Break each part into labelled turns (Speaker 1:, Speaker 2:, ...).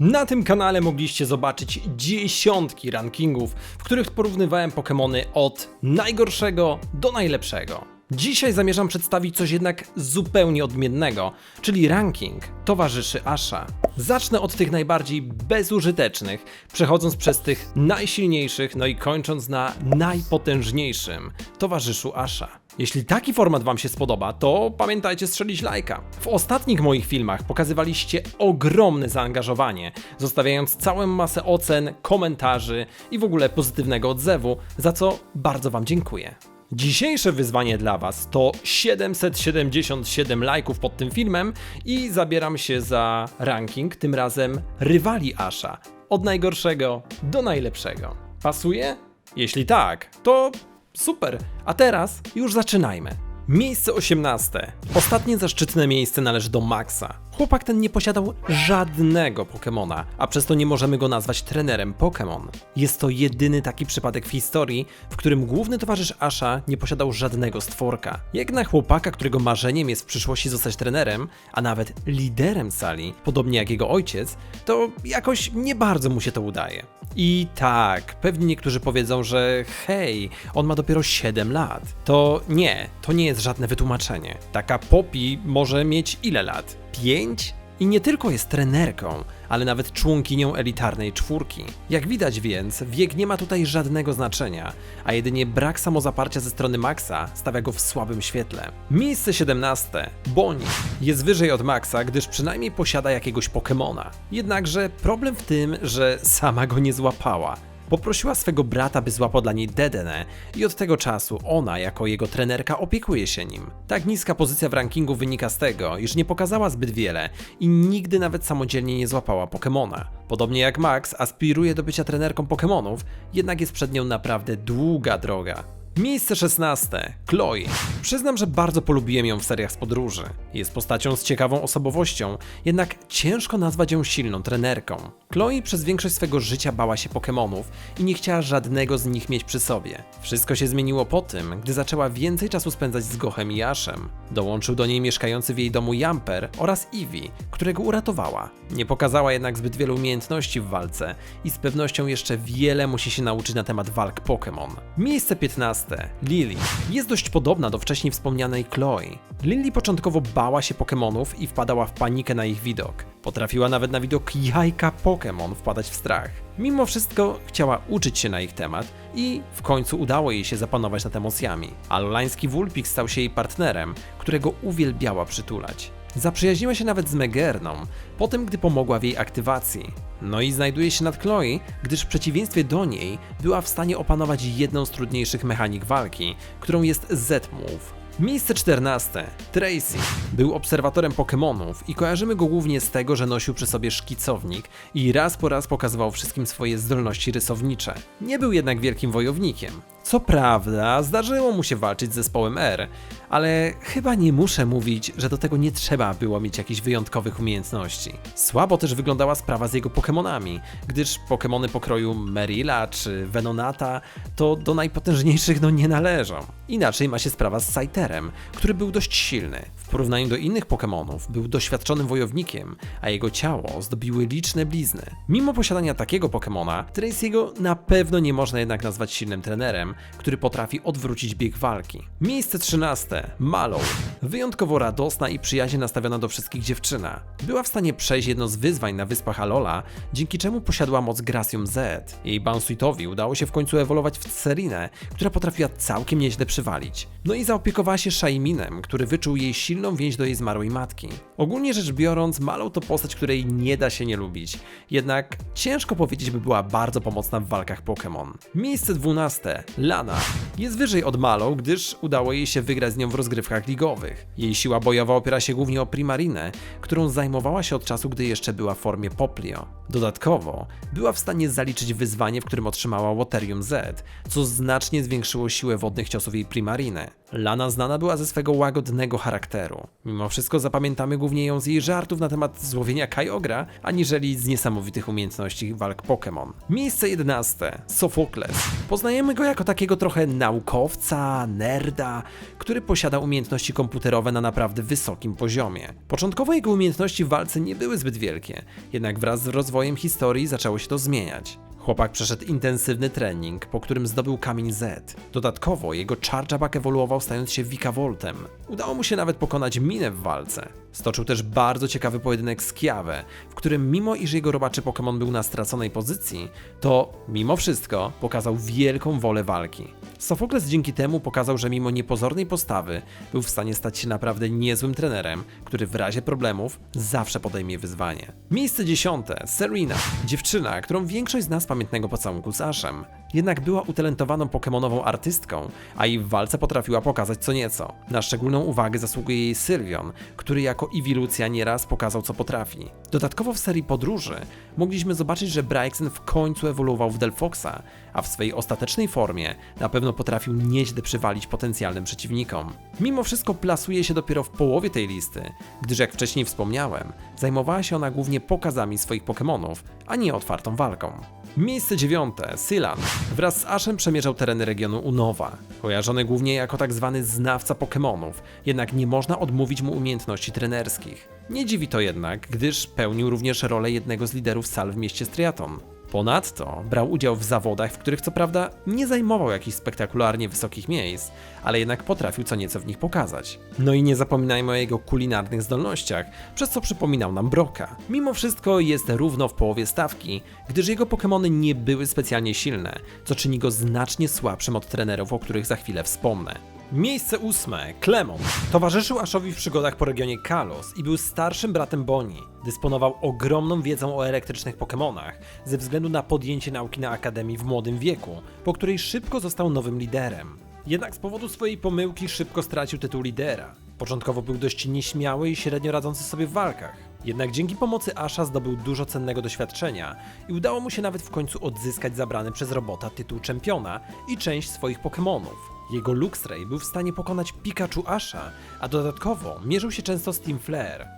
Speaker 1: Na tym kanale mogliście zobaczyć dziesiątki rankingów, w których porównywałem Pokémony od najgorszego do najlepszego. Dzisiaj zamierzam przedstawić coś jednak zupełnie odmiennego, czyli ranking towarzyszy Asha. Zacznę od tych najbardziej bezużytecznych, przechodząc przez tych najsilniejszych, no i kończąc na najpotężniejszym towarzyszu Asha. Jeśli taki format Wam się spodoba, to pamiętajcie strzelić lajka. W ostatnich moich filmach pokazywaliście ogromne zaangażowanie, zostawiając całą masę ocen, komentarzy i w ogóle pozytywnego odzewu, za co bardzo Wam dziękuję. Dzisiejsze wyzwanie dla Was to 777 lajków pod tym filmem i zabieram się za ranking, tym razem rywali Asha, od najgorszego do najlepszego. Pasuje? Jeśli tak, to super. A teraz już zaczynajmy. Miejsce 18. Ostatnie zaszczytne miejsce należy do Maxa. Chłopak ten nie posiadał żadnego Pokemona, a przez to nie możemy go nazwać trenerem Pokémon. Jest to jedyny taki przypadek w historii, w którym główny towarzysz Asha nie posiadał żadnego stworka. Jak na chłopaka, którego marzeniem jest w przyszłości zostać trenerem, a nawet liderem sali, podobnie jak jego ojciec, to jakoś nie bardzo mu się to udaje. I tak, pewnie niektórzy powiedzą, że hej, on ma dopiero 7 lat. To nie, to nie jest żadne wytłumaczenie. Taka Poppy może mieć ile lat? 5? I nie tylko jest trenerką, ale nawet członkinią elitarnej czwórki. Jak widać więc, wiek nie ma tutaj żadnego znaczenia, a jedynie brak samozaparcia ze strony Maxa stawia go w słabym świetle. Miejsce 17. Boni. Jest wyżej od Maxa, gdyż przynajmniej posiada jakiegoś Pokemona. Jednakże problem w tym, że sama go nie złapała. Poprosiła swego brata, by złapał dla niej Dedenę i od tego czasu ona, jako jego trenerka, opiekuje się nim. Tak niska pozycja w rankingu wynika z tego, iż nie pokazała zbyt wiele i nigdy nawet samodzielnie nie złapała Pokemona. Podobnie jak Max aspiruje do bycia trenerką Pokemonów, jednak jest przed nią naprawdę długa droga. Miejsce 16. Chloe. Przyznam, że bardzo polubiłem ją w seriach z podróży. Jest postacią z ciekawą osobowością, jednak ciężko nazwać ją silną trenerką. Chloe przez większość swego życia bała się Pokémonów i nie chciała żadnego z nich mieć przy sobie. Wszystko się zmieniło po tym, gdy zaczęła więcej czasu spędzać z Gochem i Ashem. Dołączył do niej mieszkający w jej domu Jamper oraz Eevee, którego uratowała. Nie pokazała jednak zbyt wielu umiejętności w walce i z pewnością jeszcze wiele musi się nauczyć na temat walk Pokémon. Miejsce 15. Lily. Jest dość podobna do wcześniej wspomnianej Chloe. Lily początkowo bała się Pokémonów i wpadała w panikę na ich widok. Potrafiła nawet na widok jajka Pokémon wpadać w strach. Mimo wszystko chciała uczyć się na ich temat i w końcu udało jej się zapanować nad emocjami. Alolański Wulpik stał się jej partnerem, którego uwielbiała przytulać. Zaprzyjaźniła się nawet z Megerną, po tym gdy pomogła w jej aktywacji. No i znajduje się nad Chloe, gdyż w przeciwieństwie do niej była w stanie opanować jedną z trudniejszych mechanik walki, którą jest Z-Move. Miejsce 14. Tracy. Był obserwatorem Pokémonów i kojarzymy go głównie z tego, że nosił przy sobie szkicownik i raz po raz pokazywał wszystkim swoje zdolności rysownicze. Nie był jednak wielkim wojownikiem. Co prawda, zdarzyło mu się walczyć z zespołem R, ale chyba nie muszę mówić, że do tego nie trzeba było mieć jakichś wyjątkowych umiejętności. Słabo też wyglądała sprawa z jego Pokémonami, gdyż Pokémony pokroju Merila czy Venonata to do najpotężniejszych no nie należą. Inaczej ma się sprawa z Scytherem, który był dość silny. W porównaniu do innych Pokémonów był doświadczonym wojownikiem, a jego ciało zdobiły liczne blizny. Mimo posiadania takiego Pokémona, Tracy'ego na pewno nie można jednak nazwać silnym trenerem, który potrafi odwrócić bieg walki. Miejsce 13. Mallow. Wyjątkowo radosna i przyjaźnie nastawiona do wszystkich dziewczyna. Była w stanie przejść jedno z wyzwań na wyspach Alola, dzięki czemu posiadła moc Gracium Z. Jej Bansuitowi udało się w końcu ewoluować w Cerinę, która potrafiła całkiem nieźle przywalić. No i zaopiekowała się Shaiminem, który wyczuł jej silną więź do jej zmarłej matki. Ogólnie rzecz biorąc, Mallow to postać, której nie da się nie lubić. Jednak ciężko powiedzieć, by była bardzo pomocna w walkach Pokémon. Miejsce 12. Lana. Jest wyżej od Mallow, gdyż udało jej się wygrać z nią w rozgrywkach ligowych. Jej siła bojowa opiera się głównie o Primarinę, którą zajmowała się od czasu, gdy jeszcze była w formie Poplio. Dodatkowo była w stanie zaliczyć wyzwanie, w którym otrzymała Waterium Z, co znacznie zwiększyło siłę wodnych ciosów jej Primariny. Lana znana była ze swego łagodnego charakteru. Mimo wszystko zapamiętamy głównie ją z jej żartów na temat złowienia Kyogre, aniżeli z niesamowitych umiejętności walk Pokémon. Miejsce 11. Sophocles. Poznajemy go jako takiego trochę naukowca, nerda, który posiada umiejętności komputerowe na naprawdę wysokim poziomie. Początkowo jego umiejętności w walce nie były zbyt wielkie, jednak wraz z rozwojem historii zaczęło się to zmieniać. Chłopak przeszedł intensywny trening, po którym zdobył kamień Z. Dodatkowo jego Chargeback ewoluował stając się Vikavoltem. Udało mu się nawet pokonać Minę w walce. Stoczył też bardzo ciekawy pojedynek z Kiawę, w którym mimo iż jego robaczy Pokémon był na straconej pozycji, to mimo wszystko pokazał wielką wolę walki. Sofokles dzięki temu pokazał, że mimo niepozornej postawy był w stanie stać się naprawdę niezłym trenerem, który w razie problemów zawsze podejmie wyzwanie. Miejsce dziesiąte. Serena. Dziewczyna, którą większość z nas pamiętnego pocałunku z Ashem. Jednak była utalentowaną pokemonową artystką, a i w walce potrafiła pokazać co nieco. Na szczególną uwagę zasługuje jej Sylvion, który jako Ewilucja nieraz pokazał co potrafi. Dodatkowo w serii podróży mogliśmy zobaczyć, że Bryxen w końcu ewoluował w Delphoxa, a w swojej ostatecznej formie na pewno potrafił nieźle przywalić potencjalnym przeciwnikom. Mimo wszystko plasuje się dopiero w połowie tej listy, gdyż jak wcześniej wspomniałem, zajmowała się ona głównie pokazami swoich Pokémonów, a nie otwartą walką. Miejsce dziewiąte, Sylan. Wraz z Ashem przemierzał tereny regionu Unowa. Kojarzony głównie jako tak zwany znawca Pokémonów, jednak nie można odmówić mu umiejętności trenerskich. Nie dziwi to jednak, gdyż pełnił również rolę jednego z liderów sal w mieście Striaton. Ponadto brał udział w zawodach, w których co prawda nie zajmował jakichś spektakularnie wysokich miejsc, ale jednak potrafił co nieco w nich pokazać. No i nie zapominajmy o jego kulinarnych zdolnościach, przez co przypominał nam Broka. Mimo wszystko jest równo w połowie stawki, gdyż jego Pokémony nie były specjalnie silne, co czyni go znacznie słabszym od trenerów, o których za chwilę wspomnę. Miejsce ósme. Clemon. Towarzyszył Ashowi w przygodach po regionie Kalos i był starszym bratem Bonnie. Dysponował ogromną wiedzą o elektrycznych Pokémonach, ze względu na podjęcie nauki na Akademii w młodym wieku, po której szybko został nowym liderem. Jednak z powodu swojej pomyłki szybko stracił tytuł lidera. Początkowo był dość nieśmiały i średnio radzący sobie w walkach. Jednak dzięki pomocy Asha zdobył dużo cennego doświadczenia i udało mu się nawet w końcu odzyskać zabrany przez robota tytuł czempiona i część swoich Pokémonów. Jego Luxray był w stanie pokonać Pikachu Asha, a dodatkowo mierzył się często z Team Flare.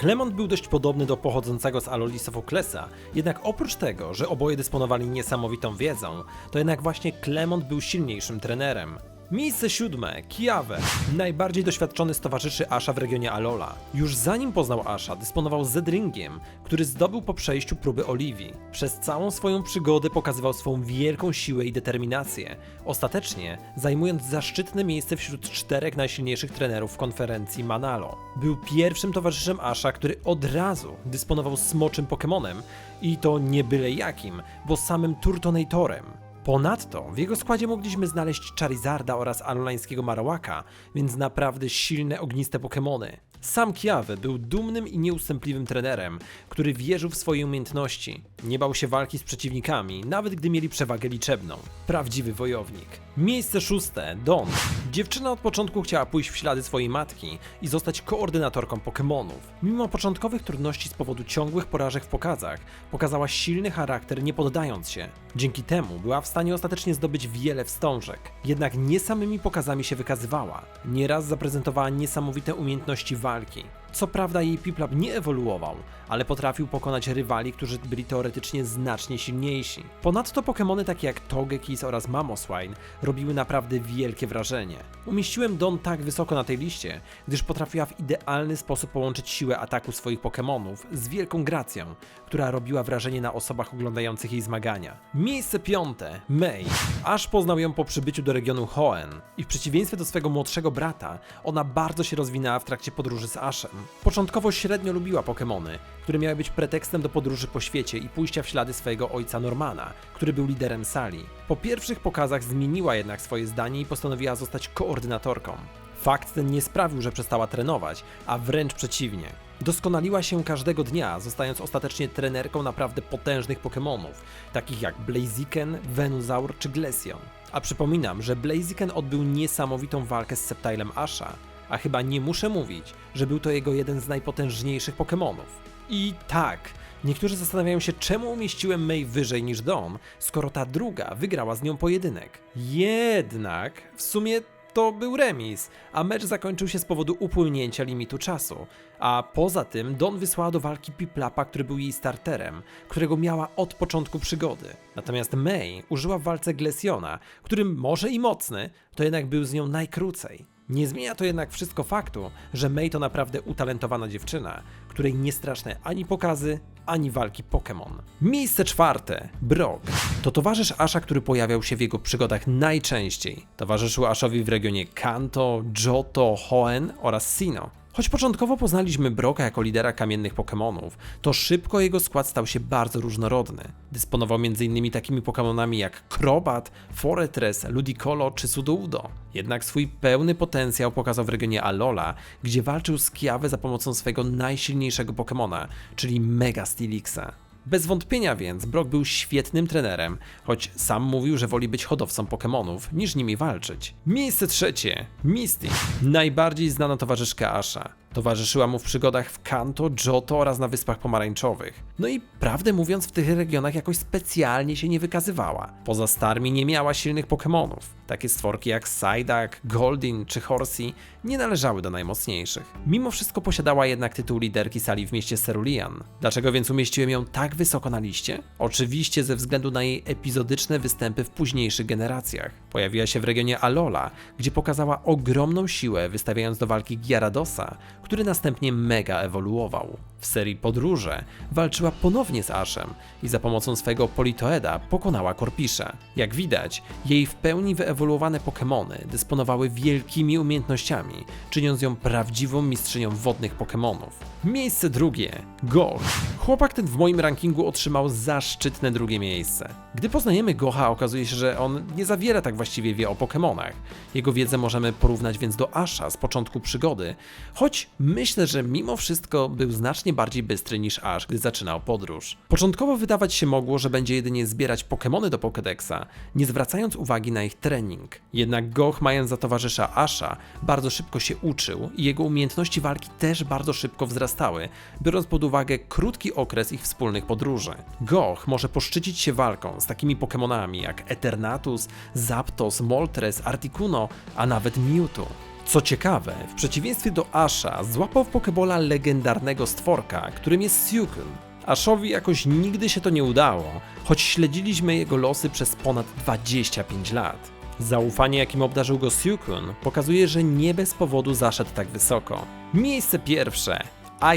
Speaker 1: Clement był dość podobny do pochodzącego z Aloli Sofoklesa, jednak oprócz tego, że oboje dysponowali niesamowitą wiedzą, to jednak właśnie Clement był silniejszym trenerem. Miejsce siódme, Kiawe. Najbardziej doświadczony z towarzyszy Asha w regionie Alola. Już zanim poznał Asha, dysponował Zedringiem, który zdobył po przejściu próby Oliwii. Przez całą swoją przygodę pokazywał swą wielką siłę i determinację, ostatecznie zajmując zaszczytne miejsce wśród czterech najsilniejszych trenerów w konferencji Manalo. Był pierwszym towarzyszem Asha, który od razu dysponował smoczym Pokemonem i to nie byle jakim, bo samym Turtonatorem. Ponadto w jego składzie mogliśmy znaleźć Charizarda oraz alolańskiego Marowaka, więc naprawdę silne, ogniste Pokémony. Sam Kiawe był dumnym i nieustępliwym trenerem, który wierzył w swoje umiejętności. Nie bał się walki z przeciwnikami, nawet gdy mieli przewagę liczebną. Prawdziwy wojownik. Miejsce szóste, Don. Dziewczyna od początku chciała pójść w ślady swojej matki i zostać koordynatorką Pokémonów. Mimo początkowych trudności z powodu ciągłych porażek w pokazach, pokazała silny charakter nie poddając się. Dzięki temu była w stanie ostatecznie zdobyć wiele wstążek. Jednak nie samymi pokazami się wykazywała. Nieraz zaprezentowała niesamowite umiejętności walki. Co prawda jej Piplap nie ewoluował, ale potrafił pokonać rywali, którzy byli teoretycznie znacznie silniejsi. Ponadto Pokémony takie jak Togekiss oraz Mamoswine robiły naprawdę wielkie wrażenie. Umieściłem Don tak wysoko na tej liście, gdyż potrafiła w idealny sposób połączyć siłę ataku swoich Pokémonów z wielką gracją, która robiła wrażenie na osobach oglądających jej zmagania. Miejsce piąte, Mei. Aż poznał ją po przybyciu do regionu Hoenn i w przeciwieństwie do swego młodszego brata, ona bardzo się rozwinęła w trakcie podróży z Ashem. Początkowo średnio lubiła Pokémony, które miały być pretekstem do podróży po świecie i pójścia w ślady swojego ojca Normana, który był liderem sali. Po pierwszych pokazach zmieniła jednak swoje zdanie i postanowiła zostać koordynatorką. Fakt ten nie sprawił, że przestała trenować, a wręcz przeciwnie. Doskonaliła się każdego dnia, zostając ostatecznie trenerką naprawdę potężnych Pokémonów, takich jak Blaziken, Venusaur czy Glaceon. A przypominam, że Blaziken odbył niesamowitą walkę z Sceptilem Asha, a chyba nie muszę mówić, że był to jego jeden z najpotężniejszych Pokémonów. I tak, niektórzy zastanawiają się, czemu umieściłem Mei wyżej niż Dom, skoro ta druga wygrała z nią pojedynek. Jednak w sumie to był remis, a mecz zakończył się z powodu upłynięcia limitu czasu. A poza tym Don wysłała do walki Piplapa, który był jej starterem, którego miała od początku przygody. Natomiast May użyła w walce Glesiona, którym może i mocny, to jednak był z nią najkrócej. Nie zmienia to jednak wszystko faktu, że May to naprawdę utalentowana dziewczyna, której nie straszne ani pokazy, ani walki Pokémon. Miejsce czwarte. Brock. To towarzysz Asha, który pojawiał się w jego przygodach najczęściej. Towarzyszył Ashowi w regionie Kanto, Johto, Hoenn oraz Sinnoh. Choć początkowo poznaliśmy Broka jako lidera kamiennych Pokémonów, to szybko jego skład stał się bardzo różnorodny. Dysponował m.in. takimi Pokémonami jak Crobat, Forretress, Ludicolo czy Sudowoodo. Jednak swój pełny potencjał pokazał w regionie Alola, gdzie walczył z Kiawe za pomocą swojego najsilniejszego Pokémona, czyli Mega Stilixa. Bez wątpienia więc Brock był świetnym trenerem, choć sam mówił, że woli być hodowcą Pokémonów niż nimi walczyć. Miejsce trzecie. Misty. Najbardziej znana towarzyszka Asha. Towarzyszyła mu w przygodach w Kanto, Johto oraz na Wyspach Pomarańczowych. No i prawdę mówiąc w tych regionach jakoś specjalnie się nie wykazywała. Poza Starmi nie miała silnych Pokémonów. Takie stworki jak Psyduck, Goldin czy Horsey nie należały do najmocniejszych. Mimo wszystko posiadała jednak tytuł liderki sali w mieście Cerulean. Dlaczego więc umieściłem ją tak wysoko na liście? Oczywiście ze względu na jej epizodyczne występy w późniejszych generacjach. Pojawiła się w regionie Alola, gdzie pokazała ogromną siłę, wystawiając do walki Gyaradosa, który następnie mega ewoluował. W serii Podróże walczyła ponownie z Ashem i za pomocą swego Politoeda pokonała Korpisza. Jak widać, jej w pełni wyewoluowane Pokémony dysponowały wielkimi umiejętnościami, czyniąc ją prawdziwą mistrzynią wodnych Pokémonów. Miejsce drugie. Goch. Chłopak ten w moim rankingu otrzymał zaszczytne drugie miejsce. Gdy poznajemy Gocha, okazuje się, że on nie za wiele tak właściwie wie o Pokémonach. Jego wiedzę możemy porównać więc do Asha z początku przygody, choć myślę, że mimo wszystko był znacznie bardziej bystry niż Ash, gdy zaczynał podróż. Początkowo wydawać się mogło, że będzie jedynie zbierać Pokémony do Pokédexa, nie zwracając uwagi na ich trening. Jednak Goch, mając za towarzysza Asha, bardzo szybko się uczył i jego umiejętności walki też bardzo szybko wzrastały, biorąc pod uwagę krótki okres ich wspólnych podróży. Goch może poszczycić się walką z takimi Pokémonami jak Eternatus, Zapdos, Moltres, Articuno, a nawet Mewtwo. Co ciekawe, w przeciwieństwie do Asha złapał w Pokebola legendarnego stworka, którym jest Suicune. Ashowi jakoś nigdy się to nie udało, choć śledziliśmy jego losy przez ponad 25 lat. Zaufanie, jakim obdarzył go Suicune, pokazuje, że nie bez powodu zaszedł tak wysoko. Miejsce pierwsze.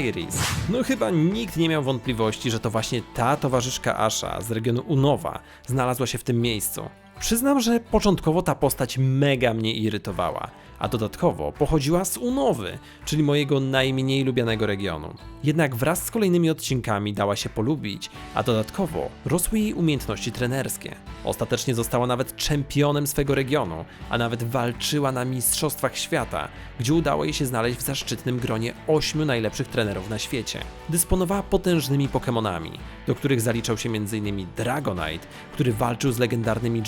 Speaker 1: Iris. No chyba nikt nie miał wątpliwości, że to właśnie ta towarzyszka Asha z regionu Unowa znalazła się w tym miejscu. Przyznam, że początkowo ta postać mega mnie irytowała, a dodatkowo pochodziła z Unowy, czyli mojego najmniej lubianego regionu. Jednak wraz z kolejnymi odcinkami dała się polubić, a dodatkowo rosły jej umiejętności trenerskie. Ostatecznie została nawet czempionem swego regionu, a nawet walczyła na Mistrzostwach Świata, gdzie udało jej się znaleźć w zaszczytnym gronie ośmiu najlepszych trenerów na świecie. Dysponowała potężnymi Pokémonami, do których zaliczał się m.in. Dragonite, który walczył z legendarnymi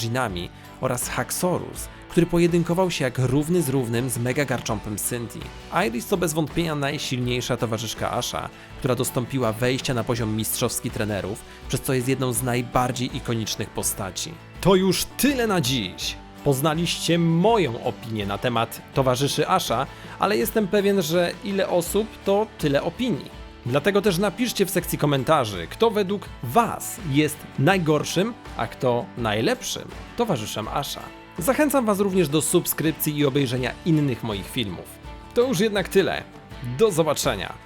Speaker 1: oraz Haxorus, który pojedynkował się jak równy z równym z Mega Garchompem Synthi. Iris to bez wątpienia najsilniejsza towarzyszka Asha, która dostąpiła wejścia na poziom mistrzowski trenerów, przez co jest jedną z najbardziej ikonicznych postaci. To już tyle na dziś! Poznaliście moją opinię na temat towarzyszy Asha, ale jestem pewien, że ile osób to tyle opinii. Dlatego też napiszcie w sekcji komentarzy, kto według Was jest najgorszym, a kto najlepszym towarzyszem Asha. Zachęcam Was również do subskrypcji i obejrzenia innych moich filmów. To już jednak tyle. Do zobaczenia.